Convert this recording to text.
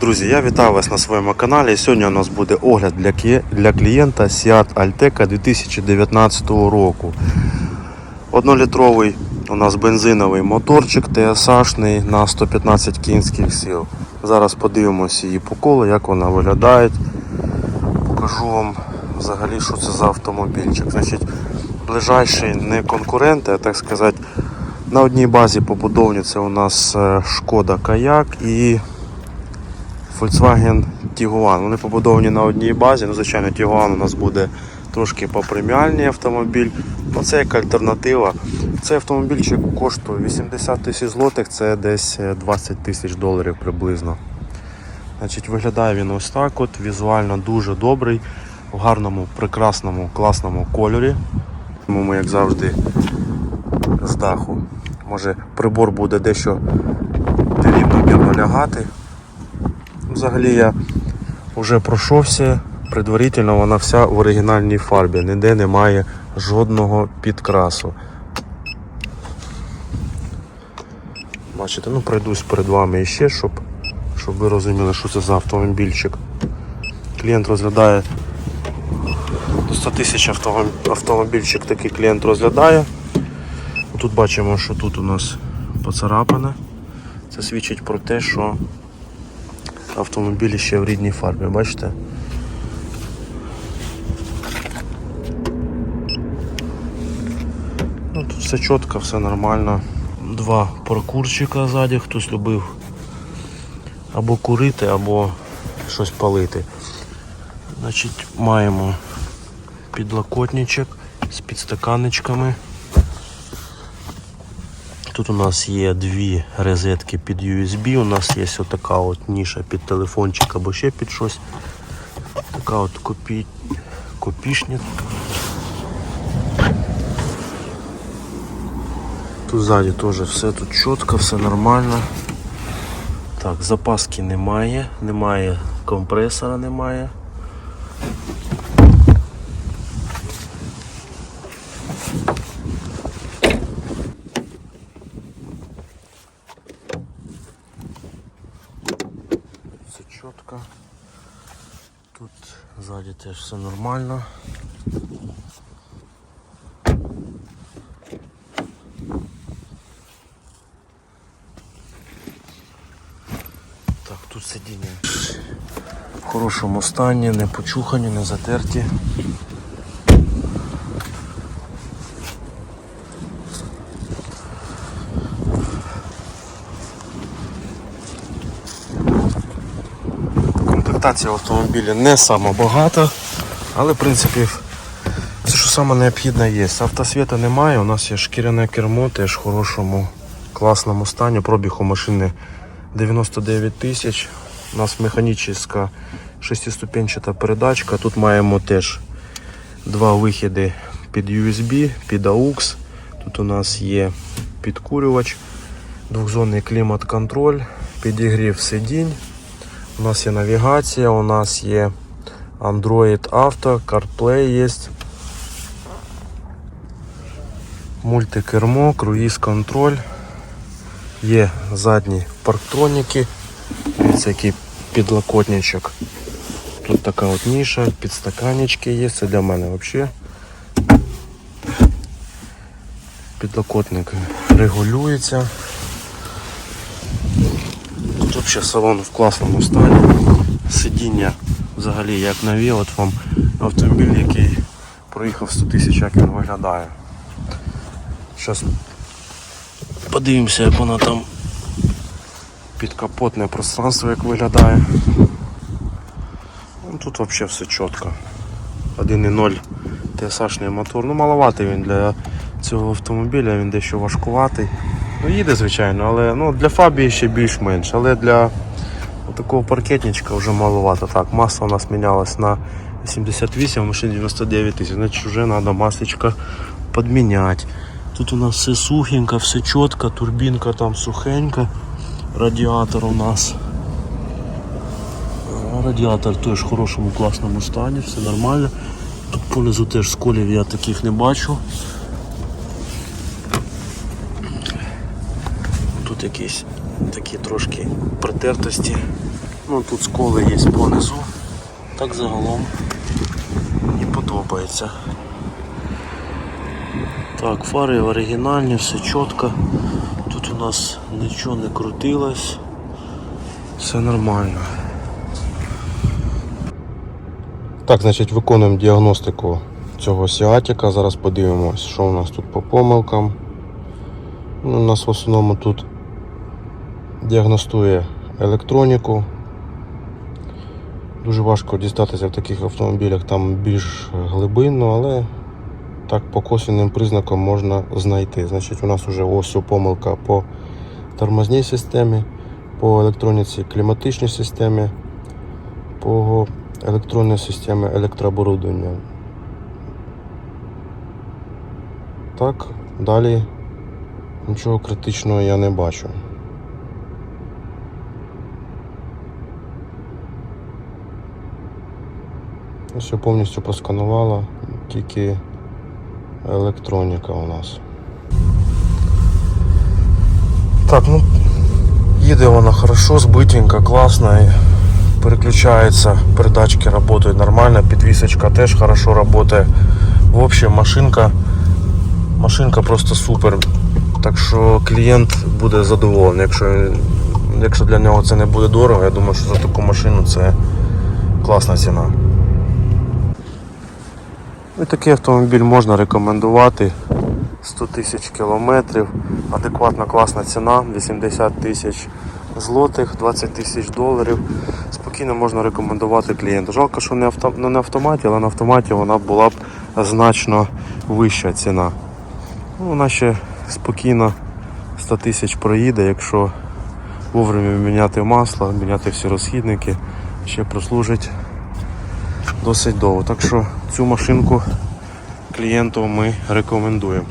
Друзі, я вітаю вас на своєму каналі. Сьогодні у нас буде огляд для, клієнта Seat Alteca 2019 року. Однолітровий у нас бензиновий моторчик TSH на 115 кінських сил. Зараз подивимося її по колу, як вона виглядає. Покажу вам взагалі, що це за автомобільчик. Значить, ближайший не конкурент, а так сказати, на одній базі побудовні це у нас е, Шкода Каяк і Volkswagen Tiguan. Вони побудовані на одній базі. Ну, звичайно, Tiguan у нас буде трошки попреміальний автомобіль. Ну, це як альтернатива. Цей автомобільчик коштує 80 тисяч злотих, це десь е, 20 тисяч доларів приблизно. Значить, виглядає він ось так. От, візуально дуже добрий, в гарному, прекрасному, класному кольорі. Тому ми, як завжди, з даху. Може прибор буде дещо рівномірно лягати. Взагалі я вже пройшовся, предварительно вона вся в оригінальній фарбі, ніде немає жодного підкрасу. Бачите, ну пройдусь перед вами іще, щоб, щоб ви розуміли, що це за автомобільчик. Клієнт розглядає до 100 тисяч автомобільчик такий клієнт розглядає. Тут бачимо, що тут у нас поцарапане. Це свідчить про те, що автомобіль ще в рідній фарбі, бачите? Ну, тут все чітко, все нормально. Два паркурчика ззаді, хтось любив або курити, або щось палити. Значить, маємо підлокотничок з підстаканничками. Тут у нас є дві розетки під USB, у нас є така от ніша під телефончик або ще під щось. Така от копі... копішня. Тут ззаді теж все тут чітко, все нормально. Так, запаски немає, немає компресора, немає. Чітко. Тут ззаді теж все нормально. Так, тут сидіння в хорошому стані, не почухані, не затерті. Комплектація в автомобілі не сама багата, але в принципі це що саме необхідне є. Автосвіта немає, у нас є шкіряне кермо, теж в хорошому, класному стані. Пробіг у машини 99 тисяч. У нас механічна шестиступенчата передачка. Тут маємо теж два вихіди під USB, під AUX. Тут у нас є підкурювач, двохзонний клімат-контроль, підігрів сидінь. У нас є навігація, у нас є Android Auto, CarPlay є. Мультикермо, круїз контроль. Є задні парктроніки. Дивіться, який підлокотничок. Тут така от ніша, підстаканнички є. Це для мене взагалі. Підлокотник регулюється. Тут взагалі салон в класному стані. Сидіння взагалі як нові. От вам автомобіль, який проїхав 100 тисяч, як він виглядає. Зараз подивимося, як вона там підкапотне пространство як виглядає. Ну, тут взагалі все чітко. 1.0 TSH мотор. Ну маловатий він для цього автомобіля, він дещо важкуватий. Ну їде, звичайно, але ну, для Фабії ще більш-менш, але для такого паркетничка вже маловато. Так, маса у нас мінялась на 78, а машині 99 тисяч. Значить вже треба масочка підміняти. Тут у нас все сухенько, все чітко, турбінка там сухенька, радіатор у нас. Радіатор теж в хорошому класному стані, все нормально. Тут понизу теж сколів я таких не бачу. Тут якісь такі трошки притертості. Ну тут сколи є понизу. Так загалом і подобається. Так, фари оригінальні, все чітко. Тут у нас нічого не крутилось. Все нормально. Так, значить, виконуємо діагностику цього сіатіка. Зараз подивимось, що у нас тут по помилкам. Ну, у нас в основному тут діагностує електроніку. Дуже важко дістатися в таких автомобілях там більш глибинно, але так по косвенним признакам можна знайти. Значить, у нас вже ось помилка по тормозній системі, по електроніці кліматичній системі, по електронній системі електрооборудовання. Так, далі нічого критичного я не бачу. Все повністю просканувала, тільки електроніка у нас. Так, ну їде вона хорошо, збитенька, класна. Переключається, передачки працюють нормально, підвісочка теж хорошо працює. В общем, машинка, машинка просто супер. Так що клієнт буде задоволений. Якщо, якщо для нього це не буде дорого, я думаю, що за таку машину це класна ціна. І такий автомобіль можна рекомендувати. 100 тисяч кілометрів, адекватна класна ціна, 80 тисяч злотих, 20 тисяч доларів. Спокійно можна рекомендувати клієнту. Жалко, що не, авто, ну, не автоматі, але на автоматі вона була б значно вища ціна. Ну, вона ще спокійно 100 тисяч проїде, якщо вовремя міняти масло, міняти всі розхідники, ще прослужить досить довго. Так що цю машинку клієнту ми рекомендуємо.